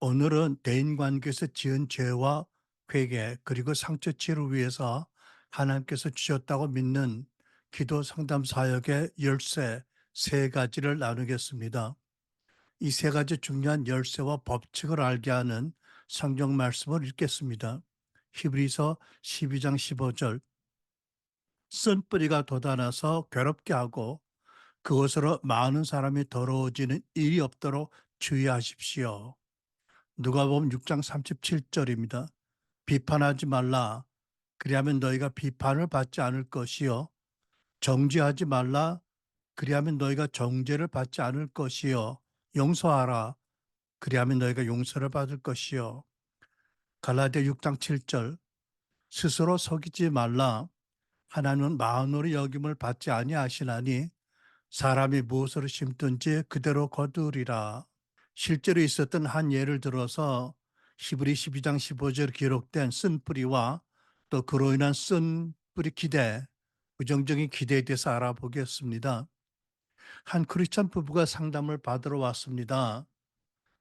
오늘은 대인관계에서 지은 죄와 회개 그리고 상처 치유를 위해서 하나님께서 주셨다고 믿는 기도 상담 사역의 열쇠 세 가지를 나누겠습니다. 이 세 가지 중요한 열쇠와 법칙을 알게 하는 성경 말씀을 읽겠습니다. 히브리서 12장 15절 쓴 뿌리가 돋아나서 괴롭게 하고 그것으로 많은 사람이 더러워지는 일이 없도록 주의하십시오. 누가 보면 6장 37절입니다. 비판하지 말라. 그리하면 너희가 비판을 받지 않을 것이요. 정죄하지 말라. 그리하면 너희가 정죄를 받지 않을 것이요. 용서하라. 그리하면 너희가 용서를 받을 것이요. 갈라디아 6장 7절 스스로 속이지 말라. 하나님은 마흔으로 여김을 받지 아니하시나니 사람이 무엇으로 심든지 그대로 거두리라. 실제로 있었던 한 예를 들어서 히브리 12장 15절 기록된 쓴 뿌리와 또 그로 인한 쓴 뿌리 기대, 부정적인 기대에 대해서 알아보겠습니다. 한 크리스천 부부가 상담을 받으러 왔습니다.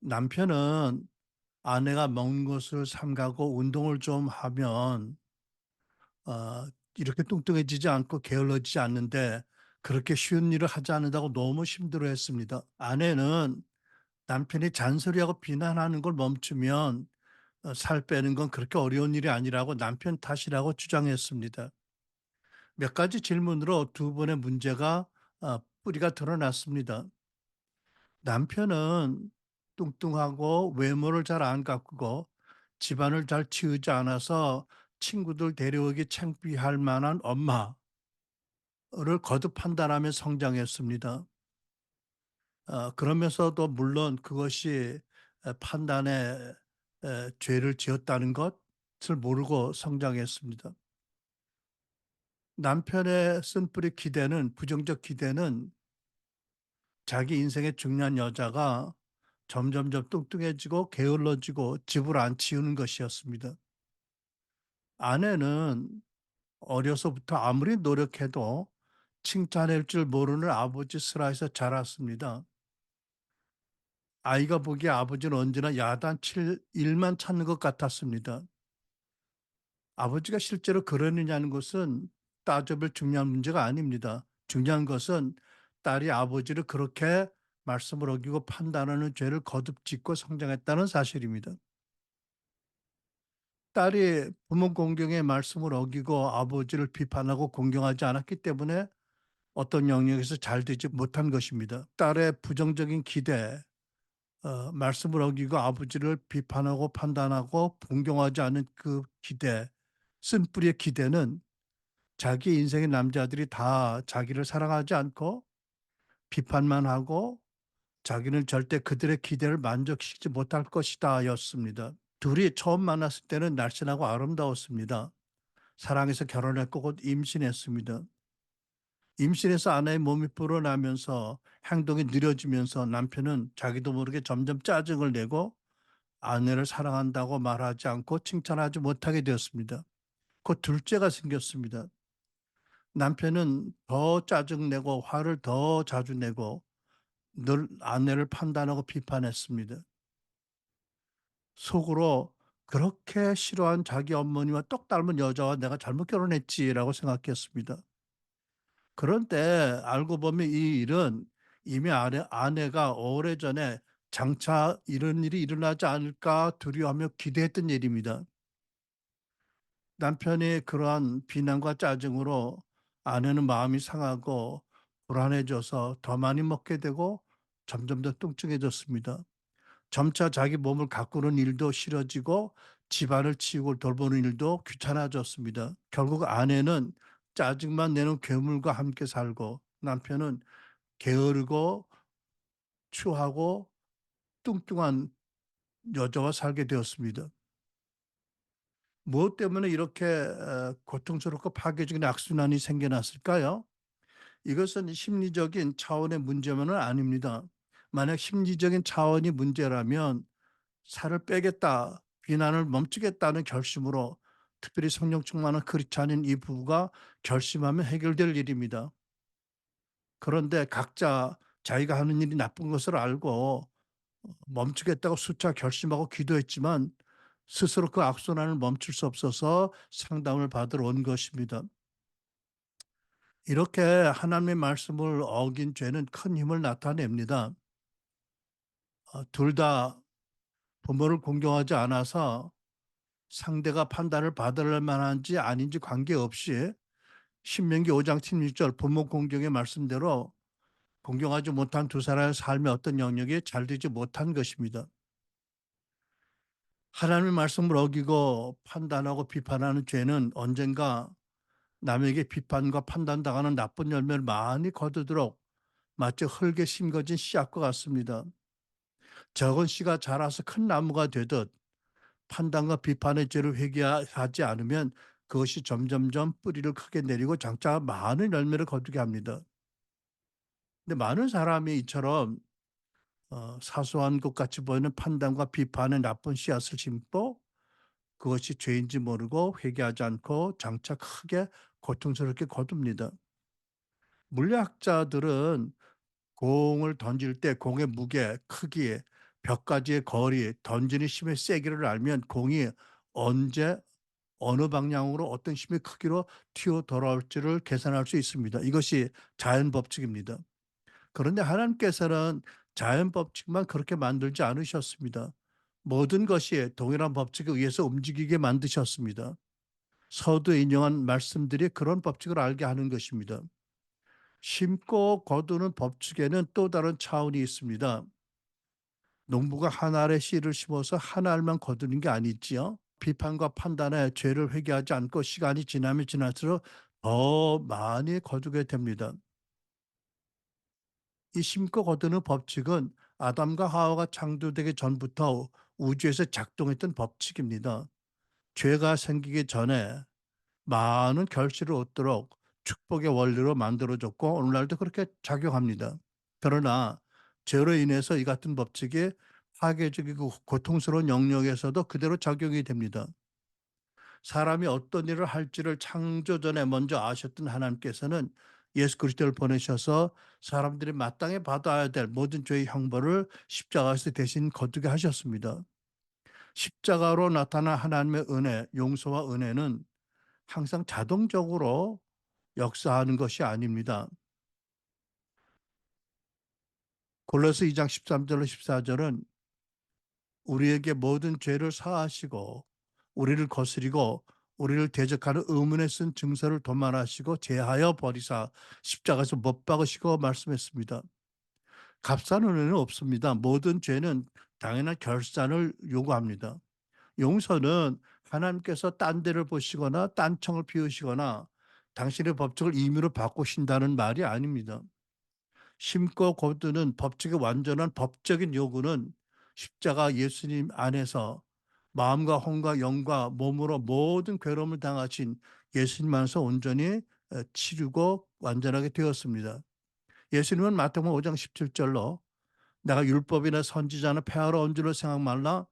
남편은 아내가 먹는 것을 삼가고 운동을 좀 하면 어, 이렇게 뚱뚱해지지 않고 게을러지지 않는데 그렇게 쉬운 일을 하지 않는다고 너무 힘들어 했습니다. 아내는 남편이 잔소리하고 비난하는 걸 멈추면 어, 살 빼는 건 그렇게 어려운 일이 아니라고 남편 탓이라고 주장했습니다. 몇 가지 질문으로 두 분의 문제가 어, 뿌리가 드러났습니다. 남편은 뚱뚱하고 외모를 잘 안 가꾸고 집안을 잘 치우지 않아서 친구들 데려오기 창피할 만한 엄마를 거듭 판단하며 성장했습니다. 어, 그러면서도 물론 그것이 판단에 죄를 지었다는 것을 모르고 성장했습니다. 남편의 쓴뿌리 기대는 부정적 기대는 자기 인생의 중요한 여자가 점점점 뚱뚱해지고 게을러지고 집을 안 치우는 것이었습니다. 아내는 어려서부터 아무리 노력해도 칭찬할 줄 모르는 아버지 슬하에서 자랐습니다. 아이가 보기에 아버지는 언제나 야단 칠 일만 찾는 것 같았습니다. 아버지가 실제로 그러느냐는 것은 따져볼 중요한 문제가 아닙니다. 중요한 것은 딸이 아버지를 그렇게 말씀을 어기고 판단하는 죄를 거듭 짓고 성장했다는 사실입니다. 딸이 부모 공경의 말씀을 어기고 아버지를 비판하고 공경하지 않았기 때문에 어떤 영역에서 잘 되지 못한 것입니다. 딸의 부정적인 기대, 어, 말씀을 어기고 아버지를 비판하고 판단하고 공경하지 않은 그 기대, 쓴뿌리의 기대는 자기 인생의 남자들이 다 자기를 사랑하지 않고 비판만 하고 자기는 절대 그들의 기대를 만족시키지 못할 것이다 였습니다. 둘이 처음 만났을 때는 날씬하고 아름다웠습니다. 사랑해서 결혼했고 곧 임신했습니다. 임신해서 아내의 몸이 불어나면서 행동이 느려지면서 남편은 자기도 모르게 점점 짜증을 내고 아내를 사랑한다고 말하지 않고 칭찬하지 못하게 되었습니다. 곧 둘째가 생겼습니다. 남편은 더 짜증내고 화를 더 자주 내고 늘 아내를 판단하고 비판했습니다. 속으로 그렇게 싫어한 자기 어머니와 똑 닮은 여자와 내가 잘못 결혼했지라고 생각했습니다. 그런데 알고 보면 이 일은 이미 아내, 아내가 오래전에 장차 이런 일이 일어나지 않을까 두려워하며 기대했던 일입니다. 남편이 그러한 비난과 짜증으로 아내는 마음이 상하고 불안해져서 더 많이 먹게 되고 점점 더 뚱뚱해졌습니다. 점차 자기 몸을 가꾸는 일도 싫어지고 집안을 치우고 돌보는 일도 귀찮아졌습니다. 결국 아내는 짜증만 내는 괴물과 함께 살고 남편은 게으르고 추하고 뚱뚱한 여자와 살게 되었습니다. 무엇 때문에 이렇게 고통스럽고 파괴적인 악순환이 생겨났을까요? 이것은 심리적인 차원의 문제만은 아닙니다. 만약 심리적인 차원이 문제라면 살을 빼겠다, 비난을 멈추겠다는 결심으로 특별히 성령 충만한 크리스찬인 이 부부가 결심하면 해결될 일입니다. 그런데 각자 자기가 하는 일이 나쁜 것을 알고 멈추겠다고 수차 결심하고 기도했지만 스스로 그 악순환을 멈출 수 없어서 상담을 받으러 온 것입니다. 이렇게 하나님의 말씀을 어긴 죄는 큰 힘을 나타냅니다. 어, 둘다 부모를 공경하지 않아서 상대가 판단을 받을 만한지 아닌지 관계없이 신명기 5장 16절 부모 공경의 말씀대로 공경하지 못한 두 사람의 삶의 어떤 영역이 잘 되지 못한 것입니다. 하나님의 말씀을 어기고 판단하고 비판하는 죄는 언젠가 남에게 비판과 판단당하는 나쁜 열매를 많이 거두도록 마치 흙에 심겨진 씨앗과 같습니다. 적은 씨가 자라서 큰 나무가 되듯 판단과 비판의 죄를 회개하지 않으면 그것이 점점점 뿌리를 크게 내리고 장차 많은 열매를 거두게 합니다. 근데 많은 사람이 이처럼 어, 사소한 것 같이 보이는 판단과 비판의 나쁜 씨앗을 심고 그것이 죄인지 모르고 회개하지 않고 장차 크게 고통스럽게 거둡니다. 물리학자들은 공을 던질 때 공의 무게, 크기, 벽까지의 거리, 던지는 힘의 세기를 알면 공이 언제 어느 방향으로 어떤 힘의 크기로 튀어 돌아올지를 계산할 수 있습니다. 이것이 자연 법칙입니다. 그런데 하나님께서는 자연 법칙만 그렇게 만들지 않으셨습니다. 모든 것이 동일한 법칙에 의해서 움직이게 만드셨습니다. 서두에 인용한 말씀들이 그런 법칙을 알게 하는 것입니다. 심고 거두는 법칙에는 또 다른 차원이 있습니다. 농부가 한 알의 씨를 심어서 한 알만 거두는 게 아니지요. 비판과 판단에 죄를 회개하지 않고 시간이 지나면 지날수록 더 많이 거두게 됩니다. 이 심고 거두는 법칙은 아담과 하와가 창조되기 전부터 우주에서 작동했던 법칙입니다. 죄가 생기기 전에 많은 결실을 얻도록 축복의 원리로 만들어졌고 오늘날도 그렇게 작용합니다. 그러나 죄로 인해서 이 같은 법칙이 파괴적이고 고통스러운 영역에서도 그대로 작용이 됩니다. 사람이 어떤 일을 할지를 창조 전에 먼저 아셨던 하나님께서는 예수 그리스도를 보내셔서 사람들이 마땅히 받아야 될 모든 죄의 형벌을 십자가에서 대신 거두게 하셨습니다. 십자가로 나타난 하나님의 은혜, 용서와 은혜는 항상 자동적으로 역사하는 것이 아닙니다. 골로새 2장 13절로 14절은 우리에게 모든 죄를 사하시고 우리를 거스리고 우리를 대적하는 의문에 쓴 증서를 도말하시고 제하여 버리사 십자가에서 못 박으시고 말씀했습니다. 값싼 은혜는 없습니다. 모든 죄는 당연한 결산을 요구합니다. 용서는 하나님께서 딴 데를 보시거나 딴 청을 피우시거나 당신의 법칙을 임의로 바꾸신다는 말이 아닙니다. 심고 거두는 법칙의 완전한 법적인 요구는 십자가 예수님 안에서 마음과 혼과 영과 몸으로 모든 괴로움을 당하신 예수님 안에서 온전히 치르고 완전하게 되었습니다. 예수님은 마태복음 5장 17절로 내가 율법이나 선지자나 폐하러 온 줄을 생각 말라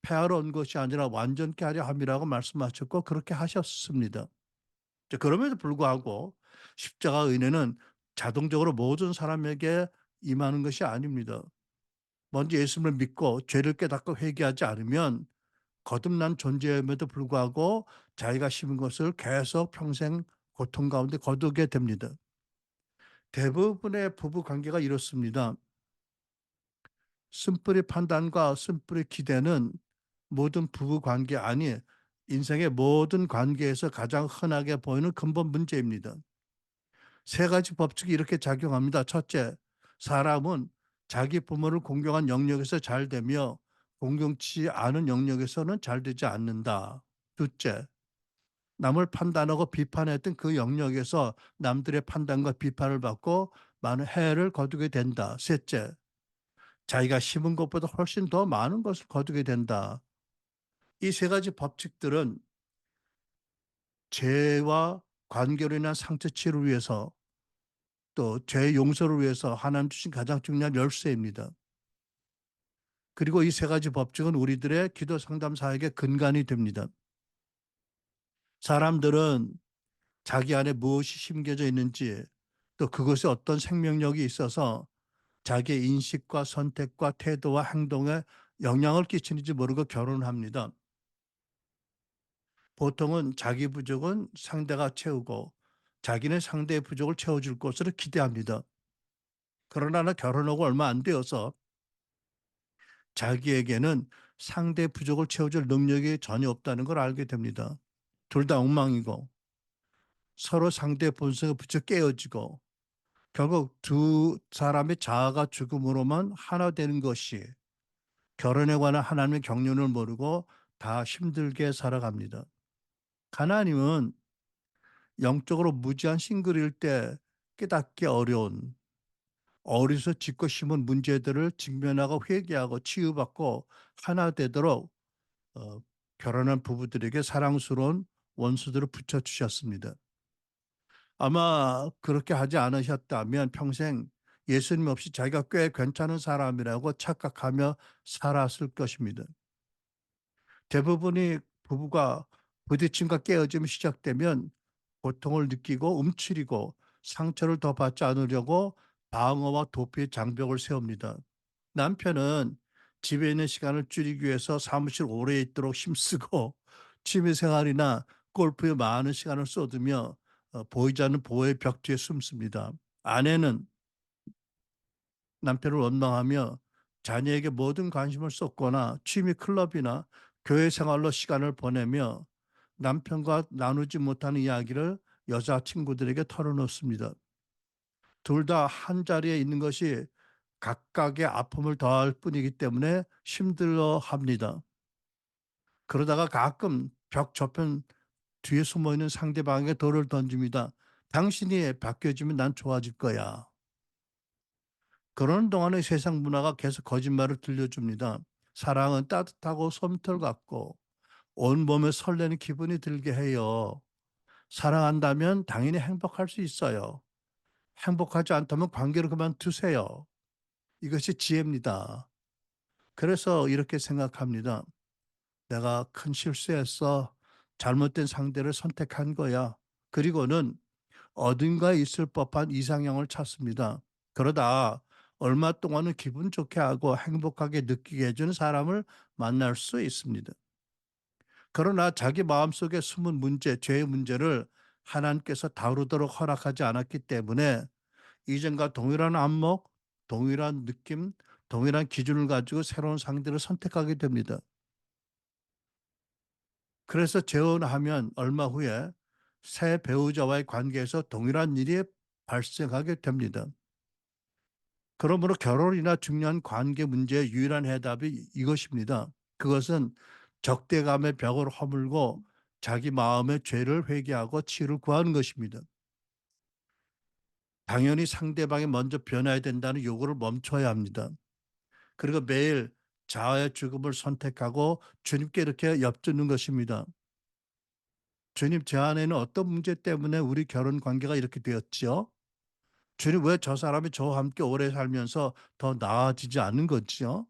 폐하러 온 것이 아니라 완전케 하려 함이라고 말씀하셨고 그렇게 하셨습니다. 그럼에도 불구하고 십자가 은혜는 자동적으로 모든 사람에게 임하는 것이 아닙니다. 먼저 예수님을 믿고 죄를 깨닫고 회개하지 않으면 거듭난 존재임에도 불구하고 자기가 심은 것을 계속 평생 고통 가운데 거두게 됩니다. 대부분의 부부 관계가 이렇습니다. 쓴뿌리 판단과 쓴뿌리 기대는 모든 부부 관계 아니 인생의 모든 관계에서 가장 흔하게 보이는 근본 문제입니다. 세 가지 법칙이 이렇게 작용합니다. 첫째, 사람은 자기 부모를 공경한 영역에서 잘 되며 공경치 않은 영역에서는 잘 되지 않는다. 둘째, 남을 판단하고 비판했던 그 영역에서 남들의 판단과 비판을 받고 많은 해를 거두게 된다. 셋째, 자기가 심은 것보다 훨씬 더 많은 것을 거두게 된다. 이 세 가지 법칙들은 죄와 인한 상처 치료를 위해서 또 죄 용서를 위해서 하나님 주신 가장 중요한 열쇠입니다. 그리고 이 세 가지 법칙은 우리들의 기도 상담 사역의 근간이 됩니다. 사람들은 자기 안에 무엇이 심겨져 있는지 또 그것에 어떤 생명력이 있어서 자기의 인식과 선택과 태도와 행동에 영향을 끼치는지 모르고 결혼합니다. 보통은 자기 부족은 상대가 채우고 자기는 상대의 부족을 채워줄 것으로 기대합니다. 그러나 결혼하고 얼마 안 되어서 자기에게는 상대 부족을 채워줄 능력이 전혀 없다는 걸 알게 됩니다. 둘 다 엉망이고 서로 상대 본성에 붙여 깨어지고 결국 두 사람의 자아가 죽음으로만 하나 되는 것이 결혼에 관한 하나님의 경륜을 모르고 다 힘들게 살아갑니다. 하나님은 영적으로 무지한 싱글일 때 깨닫기 어려운 어리서 짓고 심은 문제들을 직면하고 회개하고 치유받고 하나 되도록 어, 결혼한 부부들에게 사랑스러운 원수들을 붙여주셨습니다. 아마 그렇게 하지 않으셨다면 평생 예수님 없이 자기가 꽤 괜찮은 사람이라고 착각하며 살았을 것입니다. 대부분이 부부가 부딪힘과 깨어짐이 시작되면 고통을 느끼고 움츠리고 상처를 더 받지 않으려고 방어와 도피의 장벽을 세웁니다. 남편은 집에 있는 시간을 줄이기 위해서 사무실 오래 있도록 힘쓰고 취미생활이나 골프에 많은 시간을 쏟으며 어, 보이지 않는 보호의 벽 뒤에 숨습니다. 아내는 남편을 원망하며 자녀에게 모든 관심을 쏟거나 취미 클럽이나 교회 생활로 시간을 보내며 남편과 나누지 못하는 이야기를 여자 친구들에게 털어놓습니다. 둘 다 한 자리에 있는 것이 각각의 아픔을 더할 뿐이기 때문에 힘들어 합니다. 그러다가 가끔 벽 저편 뒤에 숨어 있는 상대방에게 돌을 던집니다. 당신이 바뀌어지면 난 좋아질 거야. 그러는 동안에 세상 문화가 계속 거짓말을 들려줍니다. 사랑은 따뜻하고 솜털 같고 온몸에 설레는 기분이 들게 해요. 사랑한다면 당연히 행복할 수 있어요. 행복하지 않다면 관계를 그만두세요. 이것이 지혜입니다. 그래서 이렇게 생각합니다. 내가 큰 실수했어. 잘못된 상대를 선택한 거야. 그리고는 어딘가에 있을 법한 이상형을 찾습니다. 그러다 얼마 동안은 기분 좋게 하고 행복하게 느끼게 해주는 사람을 만날 수 있습니다. 그러나 자기 마음속에 숨은 문제, 죄의 문제를 하나님께서 다루도록 허락하지 않았기 때문에 이전과 동일한 안목, 동일한 느낌, 동일한 기준을 가지고 새로운 상대를 선택하게 됩니다. 그래서 재혼하면 얼마 후에 새 배우자와의 관계에서 동일한 일이 발생하게 됩니다. 그러므로 결혼이나 중요한 관계 문제의 유일한 해답이 이것입니다. 그것은 적대감의 벽을 허물고 자기 마음의 죄를 회개하고 치유를 구하는 것입니다. 당연히 상대방이 먼저 변해야 된다는 요구를 멈춰야 합니다. 그리고 매일 자아의 죽음을 선택하고 주님께 이렇게 엽주는 것입니다. 주님, 제 안에는 어떤 문제 때문에 우리 결혼 관계가 이렇게 되었지요? 주님, 왜 저 사람이 저와 함께 오래 살면서 더 나아지지 않는 거지요?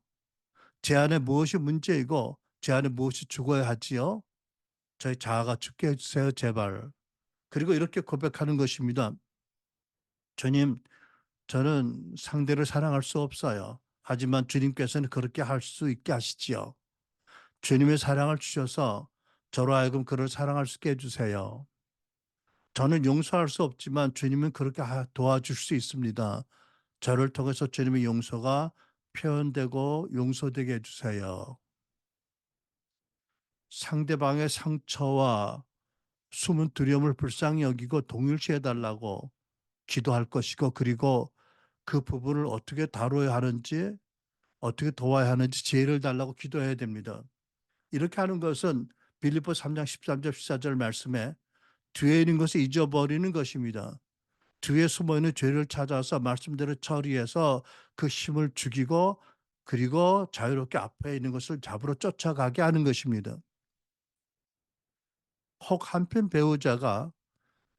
제 안에 무엇이 문제이고 제 안에 무엇이 죽어야 하지요? 저희 자아가 죽게 해주세요, 제발. 그리고 이렇게 고백하는 것입니다. 주님, 저는 상대를 사랑할 수 없어요. 하지만 주님께서는 그렇게 할 수 있게 하시지요. 주님의 사랑을 주셔서 저로 하여금 그를 사랑할 수 있게 해주세요. 저는 용서할 수 없지만 주님은 그렇게 도와줄 수 있습니다. 저를 통해서 주님의 용서가 표현되고 용서되게 해주세요. 상대방의 상처와 숨은 두려움을 불쌍히 여기고 동일시해 달라고 기도할 것이고 그리고 그 부분을 어떻게 다뤄야 하는지 어떻게 도와야 하는지 지혜를 달라고 기도해야 됩니다. 이렇게 하는 것은 빌리포 3장 13절 14절 말씀에 뒤에 있는 것을 잊어버리는 것입니다. 뒤에 숨어 있는 죄를 찾아서 말씀대로 처리해서 그 힘을 죽이고 그리고 자유롭게 앞에 있는 것을 잡으러 쫓아가게 하는 것입니다. 혹 한편 배우자가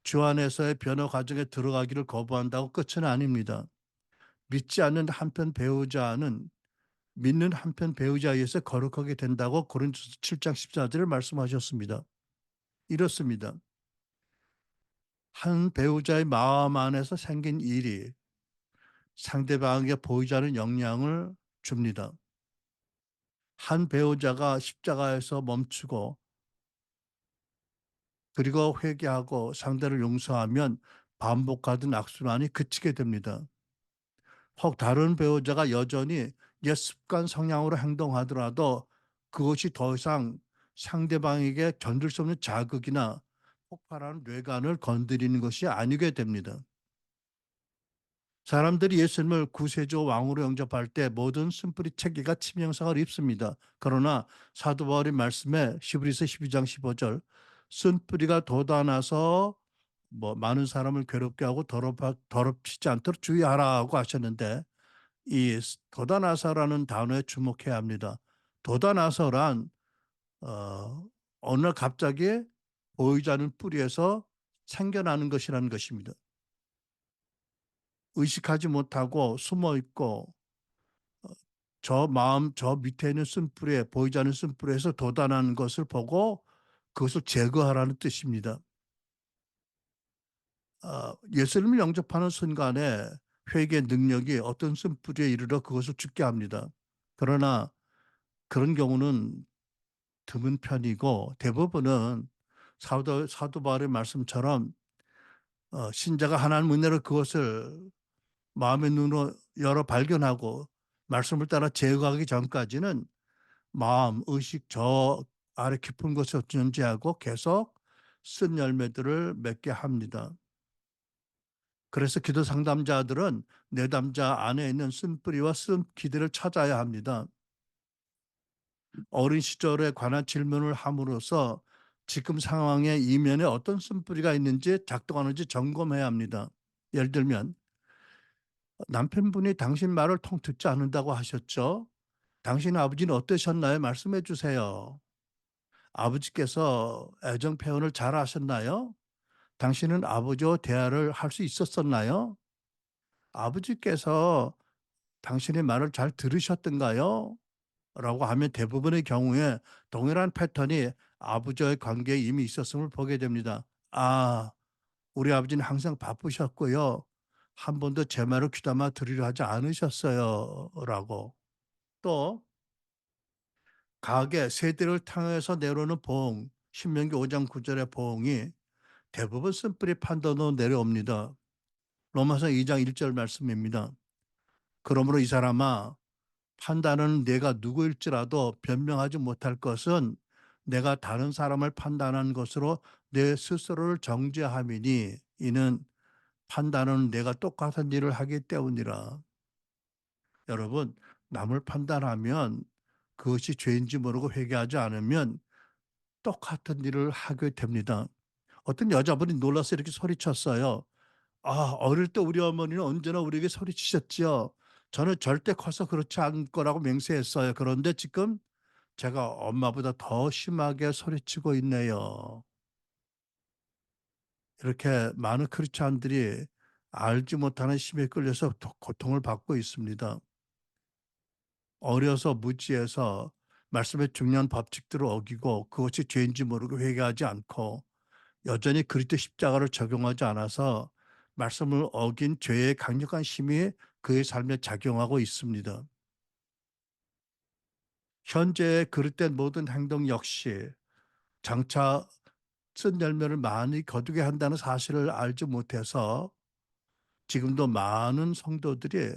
주 안에서의 변화 과정에 들어가기를 거부한다고 끝은 아닙니다. 믿지 않는 한편 배우자는 믿는 한편 배우자에 서 거룩하게 된다고 고린도서 7장 14절을 말씀하셨습니다. 이렇습니다. 한 배우자의 마음 안에서 생긴 일이 상대방에게 보이지 않는 영향을 줍니다. 한 배우자가 십자가에서 멈추고 그리고 회개하고 상대를 용서하면 반복하던 악순환이 그치게 됩니다. 혹 다른 배우자가 여전히 옛 습관 성향으로 행동하더라도 그것이 더 이상 상대방에게 견딜 수 없는 자극이나 폭발하는 뇌관을 건드리는 것이 아니게 됩니다. 사람들이 예수님을 구세주 왕으로 영접할 때 모든 쓴뿌리 체계가 치명상을 입습니다. 그러나 사도 바울의 말씀에 시브리서 12장 15절 쓴뿌리가 돋아나서 뭐 많은 사람을 괴롭게 하고 더럽, 더럽히지 않도록 주의하라고 하셨는데 이 돋아나서라는 단어에 주목해야 합니다. 돋아나서란 어, 어느 날 갑자기 보이지 않는 뿌리에서 생겨나는 것이라는 것입니다. 의식하지 못하고 숨어 있고 어, 저 마음 저 밑에 있는 쓴뿌리에 보이지 않는 쓴뿌리에서 돋아나는 것을 보고 그것을 제거하라는 뜻입니다. 어, 예수님을 영접하는 순간에 회개 능력이 어떤 쓴뿌리에 이르러 그것을 죽게 합니다. 그러나 그런 경우는 드문 편이고 대부분은 사도 사도 바울의 말씀처럼 어, 신자가 하나님 은혜로 그것을 마음의 눈으로 열어 발견하고 말씀을 따라 제거하기 전까지는 마음, 의식 저 아래 깊은 곳에 존재하고 계속 쓴 열매들을 맺게 합니다. 그래서 기도 상담자들은 내담자 안에 있는 쓴 뿌리와 쓴 기들을 찾아야 합니다. 어린 시절에 관한 질문을 함으로써 지금 상황의 이면에 어떤 쓴뿌리가 있는지 작동하는지 점검해야 합니다. 예를 들면 남편분이 당신 말을 통 듣지 않는다고 하셨죠. 당신 아버지는 어떠셨나요? 말씀해 주세요. 아버지께서 애정 표현을 잘 하셨나요? 당신은 아버지와 대화를 할 수 있었었나요? 아버지께서 당신의 말을 잘 들으셨던가요? 라고 하면 대부분의 경우에 동일한 패턴이 아버지와의 관계에 이미 있었음을 보게 됩니다. 아, 우리 아버지는 항상 바쁘셨고요. 한 번도 제 말을 귀담아 들으려 하지 않으셨어요. 라고. 또, 가게 세대를 향해서 내려오는 보응, 신명기 5장 9절의 보응이 대부분 쓴뿌리 판단으로 내려옵니다. 로마서 2장 1절 말씀입니다. 그러므로 이 사람아 판단은 내가 누구일지라도 변명하지 못할 것은 내가 다른 사람을 판단한 것으로 내 스스로를 정죄함이니 이는 판단은 내가 똑같은 일을 하기 때문이라. 여러분, 남을 판단하면 그것이 죄인지 모르고 회개하지 않으면 똑같은 일을 하게 됩니다. 어떤 여자분이 놀라서 이렇게 소리쳤어요. 아, 어릴 때 우리 어머니는 언제나 우리에게 소리치셨지요. 저는 절대 커서 그렇지 않을 거라고 맹세했어요. 그런데 지금 제가 엄마보다 더 심하게 소리치고 있네요. 이렇게 많은 크리스찬들이 알지 못하는 힘에 끌려서 고통을 받고 있습니다. 어려서 무지해서 말씀의 중요한 법칙들을 어기고 그것이 죄인지 모르고 회개하지 않고 여전히 그리스도 십자가를 적용하지 않아서 말씀을 어긴 죄의 강력한 힘이 그의 삶에 작용하고 있습니다. 현재 그릇된 모든 행동 역시 장차 쓴 열매를 많이 거두게 한다는 사실을 알지 못해서 지금도 많은 성도들이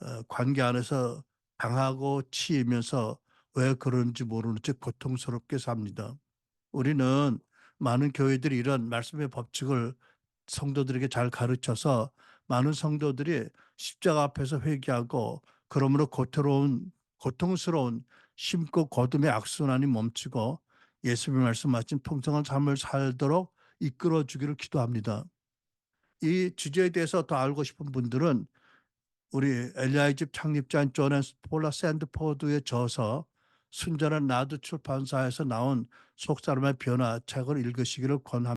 어, 관계 안에서 당하고 치이면서 왜 그런지 모르는 채 고통스럽게 삽니다. 우리는 많은 교회들이 이런 말씀의 법칙을 성도들에게 잘 가르쳐서 많은 성도들이 십자가 앞에서 회개하고 그러므로 고통스러운 고통스러운 심고 거둠의 악순환이 멈추고 예수님의 말씀하신 통성한 삶을 살도록 이끌어 주기를 기도합니다. 이 주제에 대해서 더 알고 싶은 분들은 우리 엘리야의 집 창립자인 존 폴라 샌드포드의 저서 순전한 나드 출판사에서 나온 속사람의 변화 책을 읽으시기를 권합니다.